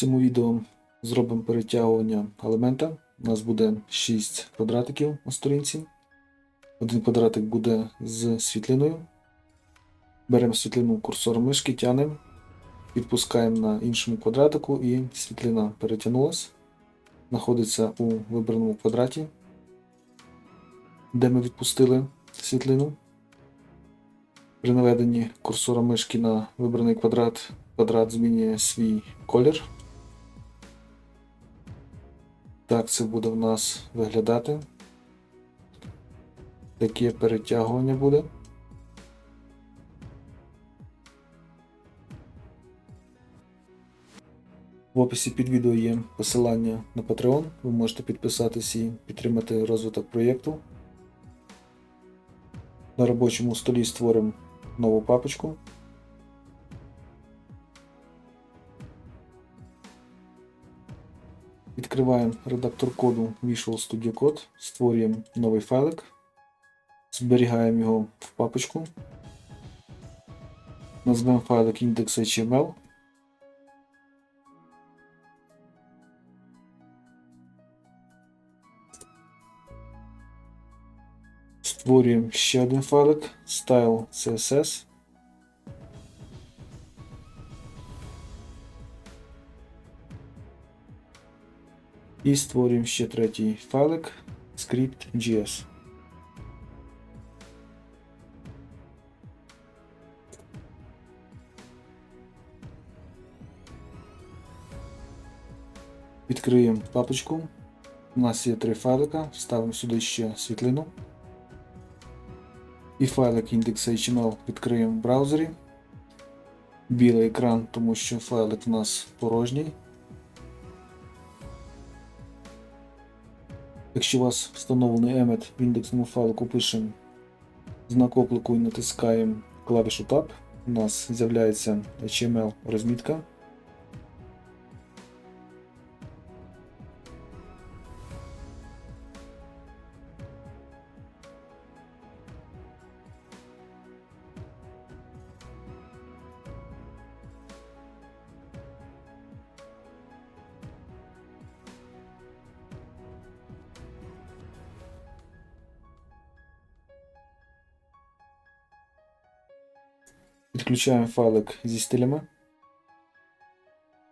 цьому відео зробимо перетягування елемента. У нас буде 6 квадратиків на сторінці. Один квадратик буде з світлиною. Беремо світлину курсором мишки, тянемо, підпускаємо на іншому квадратику і світлина перетягнулася. Знаходиться у вибраному квадраті, де ми відпустили світлину. При наведенні курсора мишки на вибраний квадрат, квадрат змінює свій колір. Так це буде в нас виглядати. Таке перетягування буде. В описі під відео є посилання на Patreon. Ви можете підписатись і підтримати розвиток проєкту. На робочому столі створимо нову папочку. Відкриваємо редактор коду Visual Studio Code, створюємо новий файлик, зберігаємо його в папочку. Назвемо файлик index.html. Створюємо ще один файлик style І створюємо ще третій файлик script.js. Відкриємо папочку. У нас є три файлика, ставимо сюди ще світлину. І файлик index.html відкриємо в браузері. Білий екран, тому що файлик у нас порожній. Якщо у вас встановлений емет в індексному файлику пишемо знак оклику і натискаємо клавішу Tab, у нас з'являється HTML розмітка. Підключаємо файлик зі стилями.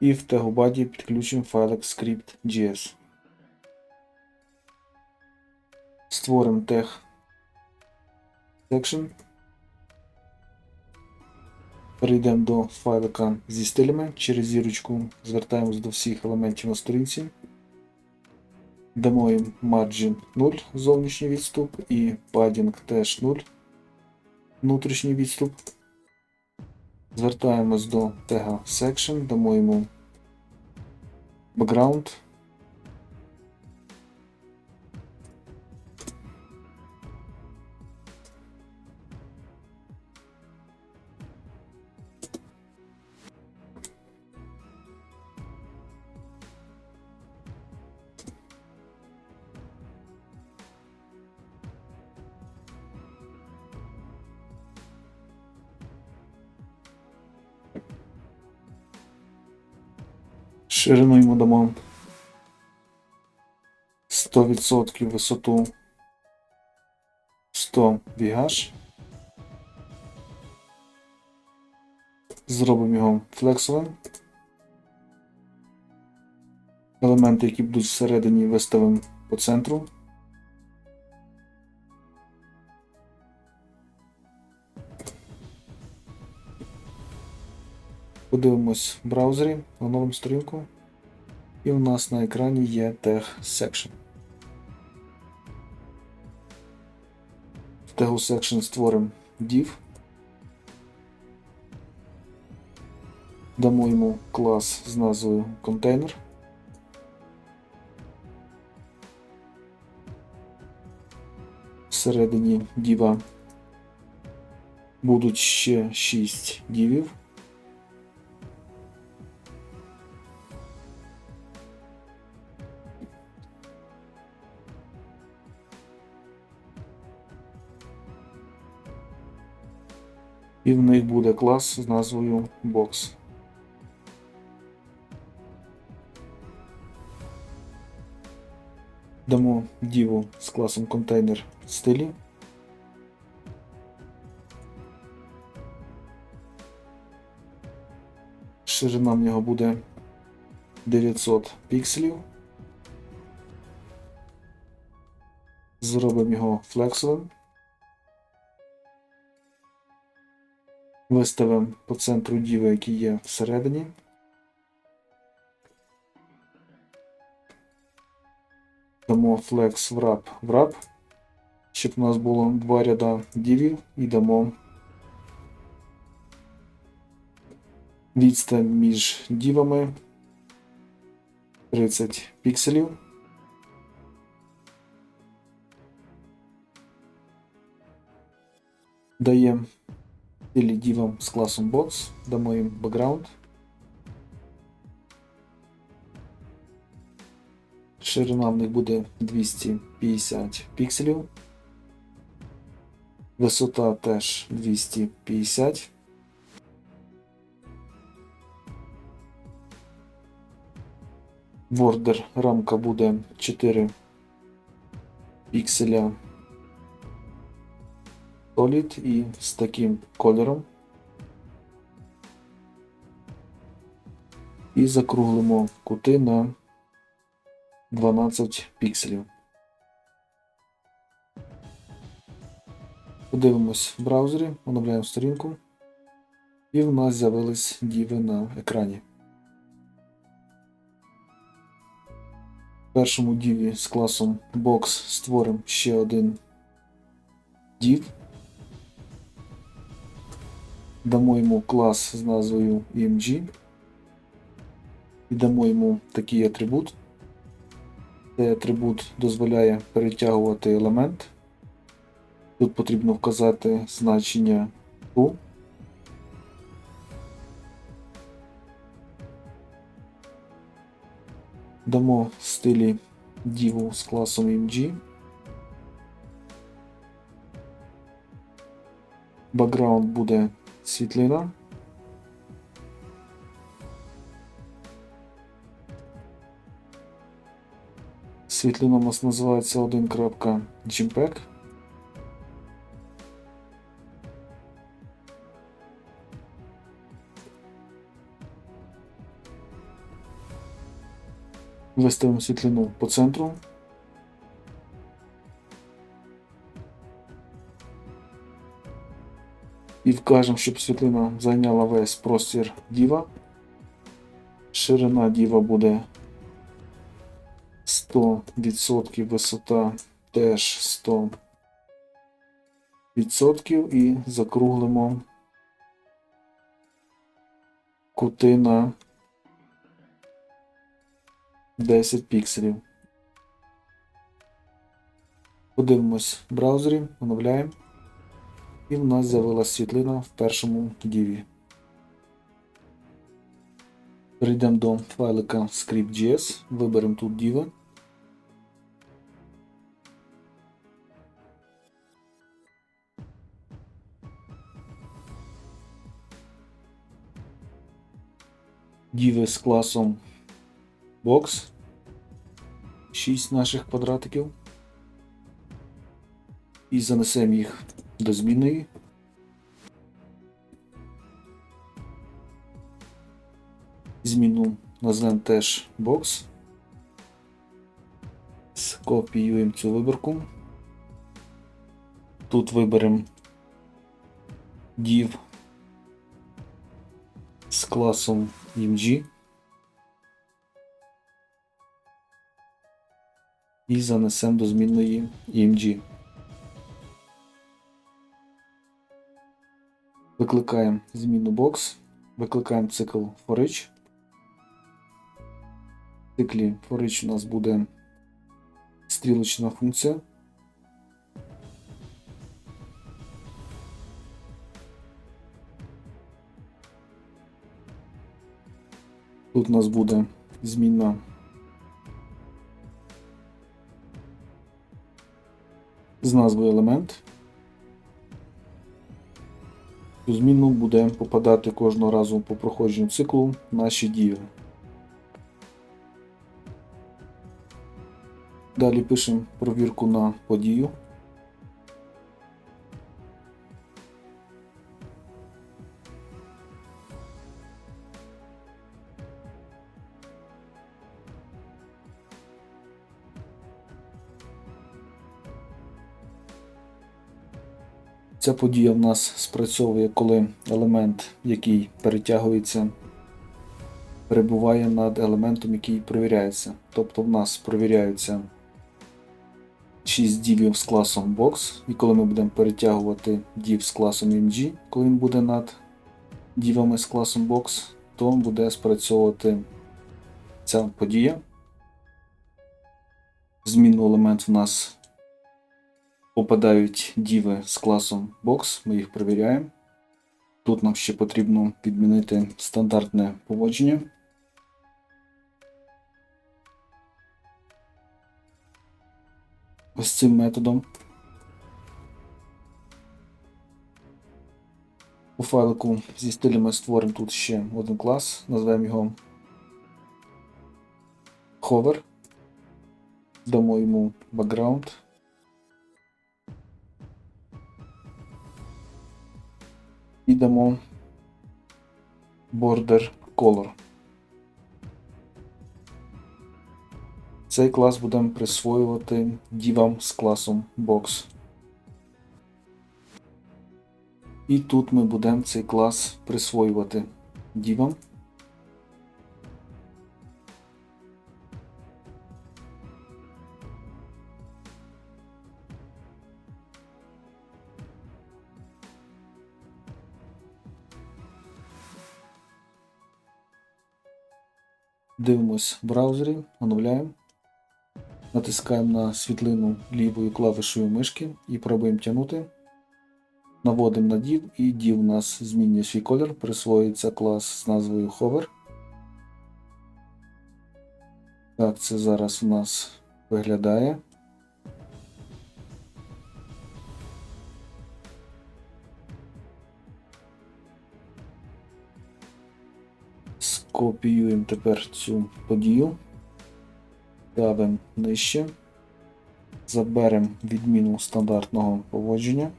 І в тегу підключимо файлик script.js. Створимо тег section. Перейдемо до файлика зі стилями. Через зірочку звертаємось до всіх елементів на сторінці. Дамо їм margin 0 зовнішній відступ і padding теж 0 внутрішній відступ. Звертаємось до тега section, дамо йому background. Дамо 100% висоту 100 вігаш. Зробимо його флексовим. Елементи, які будуть всередині, виставимо по центру. Подивимось в браузері, оновимо сторінку. І у нас на екрані є тег Section. В тегу Section створимо div. Дамо йому клас з назвою контейнер. Всередині діва будуть ще 6 дівів. І в них буде клас з назвою Box. Дамо діву з класом контейнер в стилі. Ширина в нього буде 900 пікселів. Зробимо його флексовим. Виставимо по центру діви, який є всередині. Дамо flex wrap wrap, щоб у нас було два ряда дівів і дамо відстань між дівами 30 пікселів. Даємо стилі дівам з класом Box, дамо їм background. Ширина в них буде 250 пікселів. Висота теж 250. Бордер рамка буде 4 пікселя Solid і з таким кольором. І закруглимо кути на 12 пікселів. Подивимось в браузері, оновляємо сторінку. І в нас з'явились діви на екрані. В першому діві з класом Box створимо ще один div. Дамо йому клас з назвою EMG. І дамо йому такий атрибут. Цей атрибут дозволяє перетягувати елемент. Тут потрібно вказати значення true. Дамо стилі діву з класом MG. Бакграунд буде світлина. Світлина у нас називається 1.jpeg. Виставимо світлину по центру. І вкажемо, щоб світлина зайняла весь простір діва. Ширина діва буде 100%, висота теж 100% і закруглимо кути на 10 пікселів. Подивимось в браузері, оновляємо. І в нас з'явилася світлина в першому діві. Перейдемо до файлика script.js, виберемо тут діви. Діви з класом box. 6 наших квадратиків. І занесемо їх до змінної. Зміну назвемо теж box. Скопіюємо цю вибірку. Тут виберемо div з класом img. І занесемо до змінної img. Викликаємо зміну box, викликаємо цикл forEach. В циклі forEach у нас буде стрілочна функція. Тут у нас буде змінна з назвою елемент. У зміну буде попадати кожного разу по проходженню циклу наші дії. Далі пишемо провірку на подію. Ця подія в нас спрацьовує, коли елемент, який перетягується, перебуває над елементом, який перевіряється. Тобто в нас перевіряються 6 дівів з класом Box, і коли ми будемо перетягувати дів з класом MG, коли він буде над дівами з класом Box, то буде спрацьовувати ця подія. В змінну елемент в нас попадають діви з класом Box, ми їх перевіряємо. Тут нам ще потрібно підмінити стандартне поводження. Ось цим методом. У файлику зі стилями створимо тут ще один клас, назвемо його Hover. Дамо йому background. І дамо border color. Цей клас будемо присвоювати дівам з класом Box. І тут ми будемо цей клас присвоювати дівам. Дивимось в браузері, оновляємо. Натискаємо на світлину лівою клавішою мишки і пробуємо тягнути. Наводимо на div і div у нас змінює свій колір, присвоюється клас з назвою Hover. Так, це зараз у нас виглядає. Скопіюємо тепер цю подію. Ставимо нижче. Заберемо відміну стандартного поводження.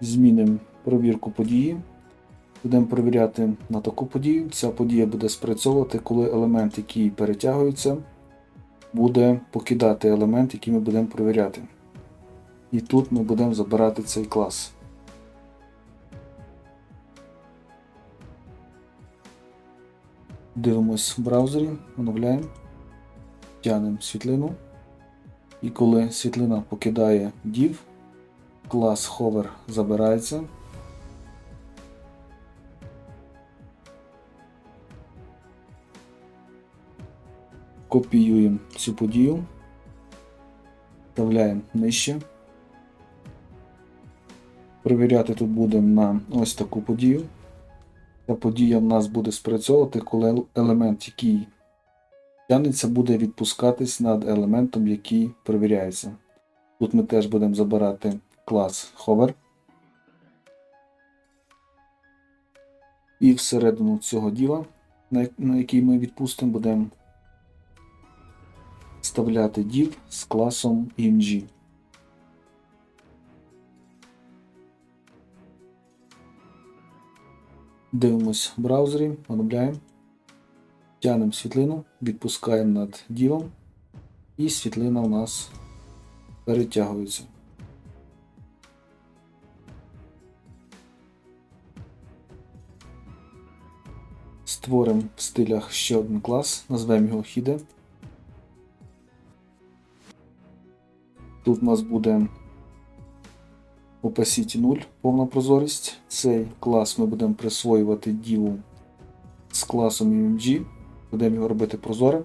Змінимо провірку події. Будемо перевіряти на таку подію. Ця подія буде спрацьовувати, коли елемент, який перетягується, буде покидати елемент, який ми будемо перевіряти. І тут ми будемо забирати цей клас. Дивимось в браузері, оновляємо, тягнемо світлину. І коли світлина покидає div, клас hover забирається. Копіюємо цю подію, вставляємо нижче. Перевіряти тут будемо на ось таку подію. Ця подія в нас буде спрацьовувати, коли елемент, який тягнеться, буде відпускатись над елементом, який перевіряється. Тут ми теж будемо забирати клас Hover. І всередину цього діла, на який ми відпустимо, будемо вставляти div з класом img. Дивимось в браузері, оновляємо, тягнемо світлину, відпускаємо над дівом, і світлина у нас перетягується. Створимо в стилях ще один клас, назвемо його Hide. Тут у нас буде Opacity 0, повна прозорість. Цей клас ми будемо присвоювати діву з класом UMG, будемо його робити прозорим.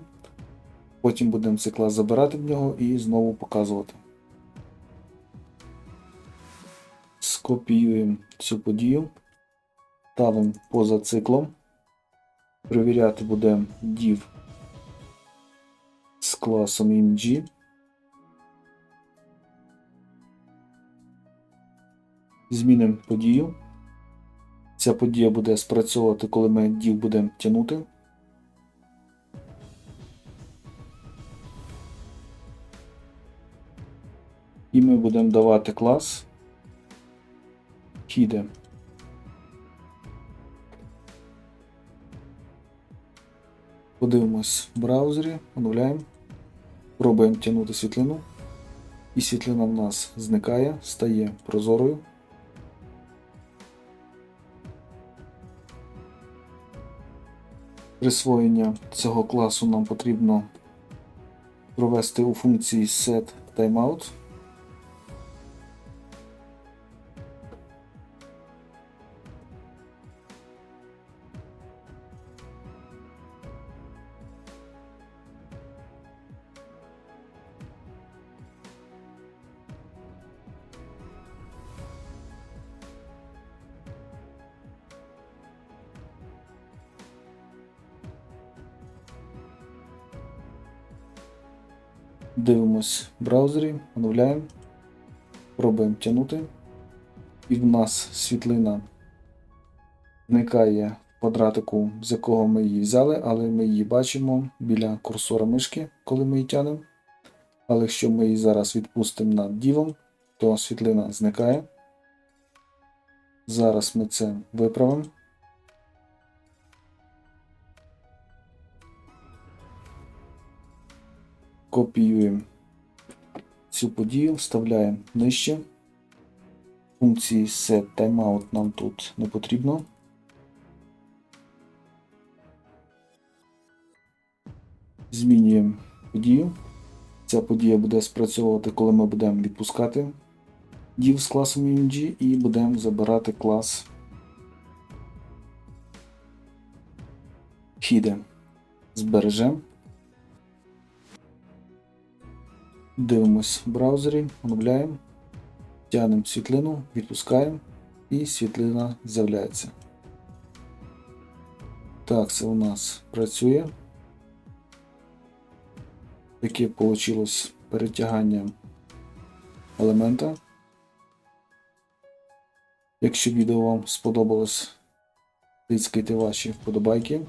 Потім будемо цей клас забирати в нього і знову показувати. Скопіюємо цю подію, ставимо поза циклом. Перевіряти будемо div з класом IMG. Змінимо подію. Ця подія буде спрацьовувати, коли ми дів будемо тягнути. І ми будемо давати клас хіде. Подивимось в браузері, оновляємо. Пробуємо тягнути світлину. І світлина в нас зникає, стає прозорою. Присвоєння цього класу нам потрібно провести у функції set timeout. Дивимось в браузері, оновляємо, пробуємо тягнути. І в нас світлина зникає в квадратику, з якого ми її взяли, але ми її бачимо біля курсора мишки, коли ми її тянемо. Але якщо ми її зараз відпустимо над дівом, то світлина зникає. Зараз ми це виправимо. Копіюємо цю подію, вставляємо нижче. Функції set timeout нам тут не потрібно. Змінюємо подію. Ця подія буде спрацьовувати, коли ми будемо відпускати div з класом UMG і будемо забирати клас Hide. Збережемо. Дивимось в браузері, оновляємо, тягнемо світлину, відпускаємо і світлина з'являється. Так, це у нас працює. Таке вийшло перетягання елемента. Якщо відео вам сподобалось, тискайте ваші вподобайки.